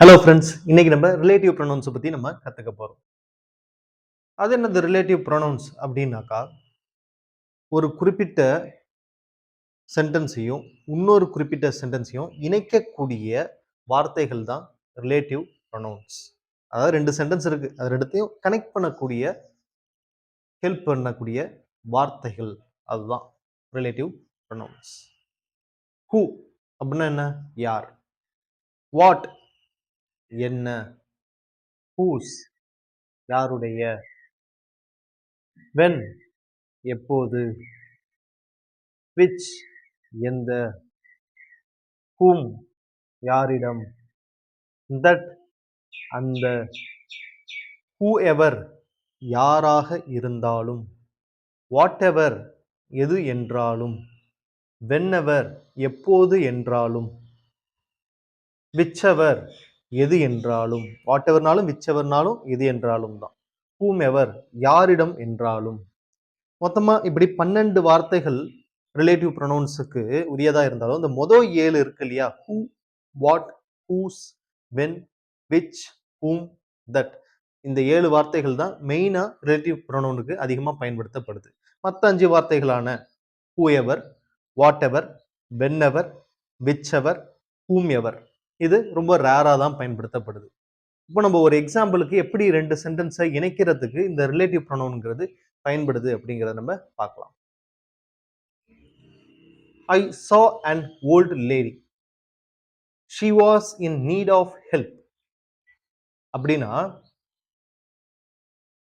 Hello friends இன்னைக்கு நம்ம relative ப்ரொனவுன்ஸை பற்றி நம்ம கற்றுக்க போகிறோம் அது என்னது ரிலேட்டிவ் ப்ரொனவுன்ஸ் அப்படின்னாக்கா ஒரு குறிப்பிட்ட சென்டென்ஸையும் இன்னொரு குறிப்பிட்ட சென்டென்ஸையும் இணைக்கக்கூடிய வார்த்தைகள் தான் ரிலேட்டிவ் ப்ரொனவுன்ஸ் அதாவது ரெண்டு சென்டென்ஸ் இருக்குது அது ரெண்டுத்தையும் கனெக்ட் பண்ணக்கூடிய ஹெல்ப் பண்ணக்கூடிய வார்த்தைகள். அதுதான் ரிலேட்டிவ் ப்ரொனவுன்ஸ் ஹூ அப்படின்னா என்ன? யார்? வாட் என்ன? ஹூஸ். யாருடைய? வென். எப்போது? விச். எந்த? ஹூம். யாரிடம்? தட். அந்த. ஹூ எவர் யாராக இருந்தாலும். வாட் எவர் எது என்றாலும். வென்னவர். எப்போது என்றாலும். விச்சவர். எது என்றாலும் வாட் எவர்னாலும் விச்செவர்னாலும் எது என்றாலும் தான். ஹூம் எவர் யாரிடம் என்றாலும். மொத்தமாக இப்படி பன்னெண்டு வார்த்தைகள் ரிலேட்டிவ் ப்ரொனவுன்ஸுக்கு உரியதாக இருந்தாலும் இந்த மொதல் ஏழு இருக்கு இல்லையா? Who what whose when which whom that இந்த ஏழு வார்த்தைகள் தான் மெயினாக ரிலேட்டிவ் ப்ரொனவுனுக்கு அதிகமாக பயன்படுத்தப்படுது. மற்ற அஞ்சு வார்த்தைகளான whoever whatever whenever whichever whomever இது ரொம்ப ரேராக தான் பயன்படுத்தப்படுது. இப்போ நம்ம ஒரு எக்ஸாம்பிளுக்கு எப்படி ரெண்டு சென்டென்ஸை இணைக்கிறதுக்கு இந்த ரிலேட்டிவ் ப்ரொனவுன்ங்கிறது பயன்படுது அப்படிங்கிறத நம்ம பார்க்கலாம். I saw and old lady she was in need of help அப்படின்னா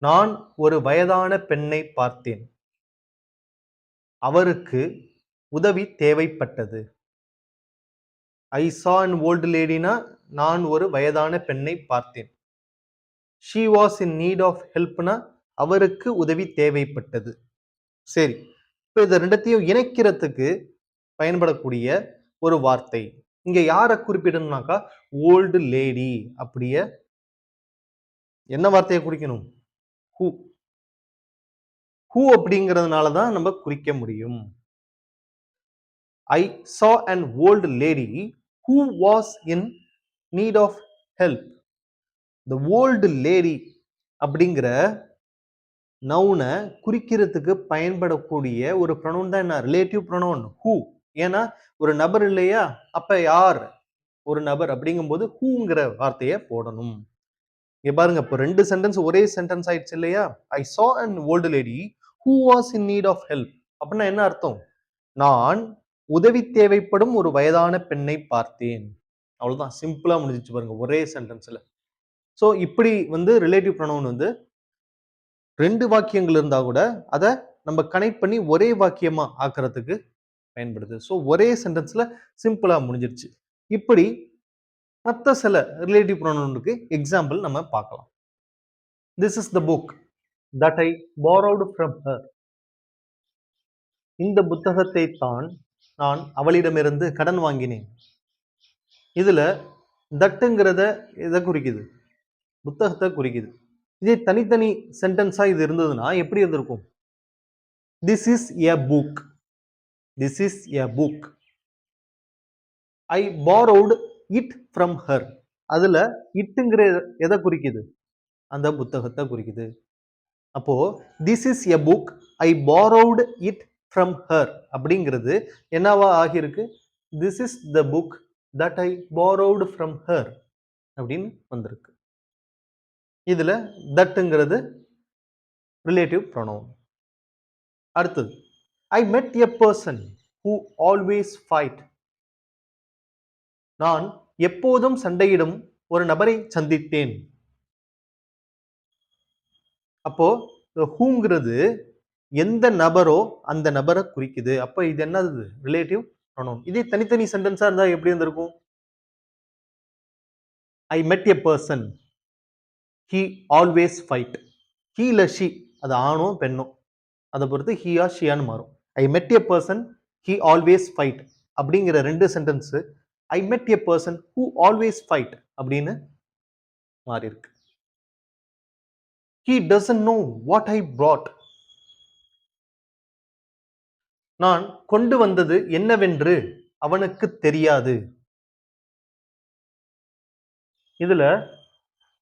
நான் ஒரு வயதான பெண்ணை பார்த்தேன். அவருக்கு உதவி தேவைப்பட்டது. ஐ சா அன் ஓல்டு லேடினா நான் ஒரு வயதான பெண்ணை பார்த்தேன். She was in need of ஹெல்ப்னா அவருக்கு உதவி தேவைப்பட்டது. சரி இப்போ இதை ரெண்டத்தையும் இணைக்கிறதுக்கு பயன்படக்கூடிய ஒரு வார்த்தை. இங்கே யாரை குறிப்பிடணும்னாக்கா ஓல்டு லேடி அப்படிய என்ன வார்த்தையை குறிக்கணும்? ஹூ ஹூ அப்படிங்கிறதுனால தான் நம்ம குறிக்க முடியும். I saw and old lady who was in need of help the old lady அப்படிங்கிற நவுனை குறிக்கிறதுக்கு பயன்படக்கூடிய ஒரு ப்ரொனவுன் தான் என்ன? ரிலேட்டிவ் ப்ரொனவுன் ஹூ ஏன்னா ஒரு நபர் இல்லையா? அப்ப யார்? ஒரு நபர் அப்படிங்கும்போது ஹூங்கிற வார்த்தையை போடணும். இங்க பாருங்க இப்போ ரெண்டு சென்டென்ஸ் ஒரே சென்டென்ஸ் ஆயிடுச்சு இல்லையா? I saw and old lady who was in need of help அப்படின்னா என்ன அர்த்தம்? நான் உதவி தேவைப்படும் ஒரு வயதான பெண்ணை பார்த்தேன். அவ்வளோதான் சிம்பிளாக முடிஞ்சிச்சு பாருங்க. ஒரே சென்டென்ஸில் ஸோ இப்படி வந்து ரிலேட்டிவ் ப்ரொனவுன் வந்து ரெண்டு வாக்கியங்கள் இருந்தால் கூட அதை நம்ம கனெக்ட் பண்ணி ஒரே வாக்கியமாக ஆக்குறதுக்கு பயன்படுது. ஸோ ஒரே சென்டென்ஸில் சிம்பிளாக முடிஞ்சிருச்சு. இப்படி மற்ற சில ரிலேட்டிவ் ப்ரொனவுனுக்கு எக்ஸாம்பிள் நம்ம பார்க்கலாம். This is the book that I borrowed from her இந்த புத்தகத்தை தான் நான் அவளிடமிருந்து கடன் வாங்கினேன். இதில் தட்டுங்கிறத இதை குறிக்குது. புத்தகத்தை குறிக்குது. இதே தனித்தனி சென்டென்ஸாக இது இருந்ததுன்னா எப்படி இருந்திருக்கும்? This is a book this is a book I borrowed it from her அதில் இட்டுங்கிற எதை குறிக்குது? அந்த புத்தகத்தை குறிக்குது. அப்போது this is a book I borrowed it from her அப்படிங்கிறது என்னவா ஆகியிருக்கு? This is the book that I borrowed from her அப்படின்னு வந்திருக்கு. இதில் தட்டுங்கிறது ரிலேட்டிவ் ப்ரொனவுன் அடுத்தது I met a person who always fight நான் எப்போதும் சண்டையிடும் ஒரு நபரை சந்தித்தேன். அப்போ ஹூங்கிறது எந்த நபரோ அந்த நபரை குறிக்குது. அப்ப இது என்னது? ரிலேட்டிவ் ப்ரொனவுன் இதே தனித்தனி சென்டென்ஸா இருந்தா எப்படி இருந்திருக்கும்? I met a person he always fight he இல்ல ஷி அது ஆணோ பெண்ணோ அதை பொறுத்து ஹி ஷியான்னு மாறும். I met a person he always fight அப்படிங்கிற ரெண்டு sentence I met a person who always fight அப்படின்னு மாறியிருக்கு. He doesn't know what I brought நான் கொண்டு வந்தது என்னவென்று அவனுக்கு தெரியாது. இதுல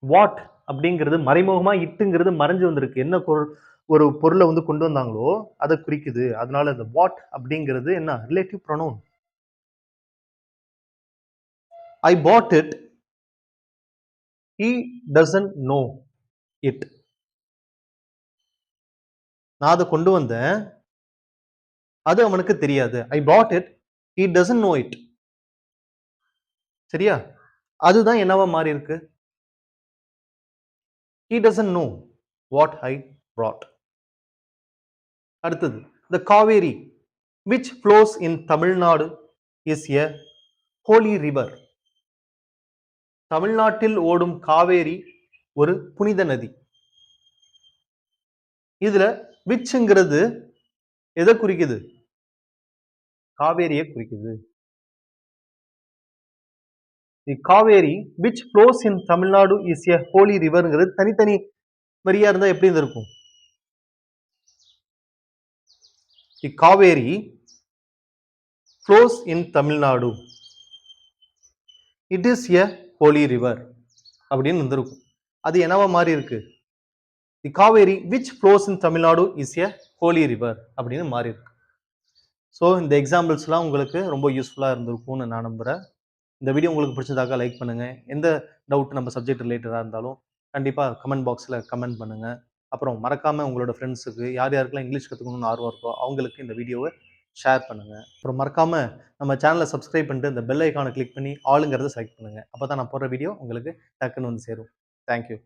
வாட் அப்படிங்கிறது மறைமுகமா இட்டுங்கிறது மறைஞ்சு வந்திருக்கு. என்ன பொருள் ஒரு பொருளை வந்து கொண்டு வந்தாங்களோ அதை குறிக்குது. அதனால இந்த வாட் அப்படிங்கிறது என்ன? Relative pronoun I brought it he doesn't know it நான் அதை கொண்டு வந்தேன். அது அவனுக்கு தெரியாது. I brought it he doesn't know it சரியா? அதுதான் என்னவா மாறி இருக்கு? He doesn't know what I brought. அடுத்தது the Kaveri which flows in Tamil Nadu is a holy river தமிழ்நாட்டில் ஓடும் காவேரி ஒரு புனித நதி. இதுல விச்ங்கிறது எதை குறிக்குது? காவேரியை குறிக்குது. The Kaveri which flows in Tamil Nadu is a holy ரிவர்ங்கிறது தனித்தனி வரியா இருந்தா எப்படி இருந்திருக்கும்? The Kaveri flows in Tamil Nadu it is a holy river அப்படின்னு இருந்திருக்கும். அது என்னவா மாறி இருக்கு? The Kaveri which flows in Tamil Nadu is a holy river அப்படின்னு மாறி இருக்கு. ஸோ இந்த எக்ஸாம்பிள்ஸ்லாம் உங்களுக்கு ரொம்ப யூஸ்ஃபுல்லாக இருந்திருக்கும்னு நான் நம்புகிறேன் இந்த வீடியோ உங்களுக்கு பிடிச்சதாக லைக் பண்ணுங்கள் எந்த டவுட் நம்ம சப்ஜெக்ட் ரிலேட்டடாக இருந்தாலும் கண்டிப்பாக கமெண்ட் பாக்ஸில் கமெண்ட் பண்ணுங்கள் அப்புறம் மறக்காமல் உங்களோட ஃப்ரெண்ட்ஸுக்கு யார் யாருக்கெல்லாம் இங்கிலீஷ் கற்றுக்கணும்னு ஆர்வம் இருக்கோ அவங்களுக்கு இந்த வீடியோவை ஷேர் பண்ணுங்கள் அப்புறம் மறக்காமல் நம்ம சேனலை சப்ஸ்கிரைப் பண்ணிட்டு இந்த பெல் ஐக்கானை கிளிக் பண்ணி ஆளுங்கிறத செலக்ட் பண்ணுங்கள் அப்போ தான் நான் போடுற வீடியோ உங்களுக்கு டக்குன்னு வந்து சேரும். தேங்க்யூ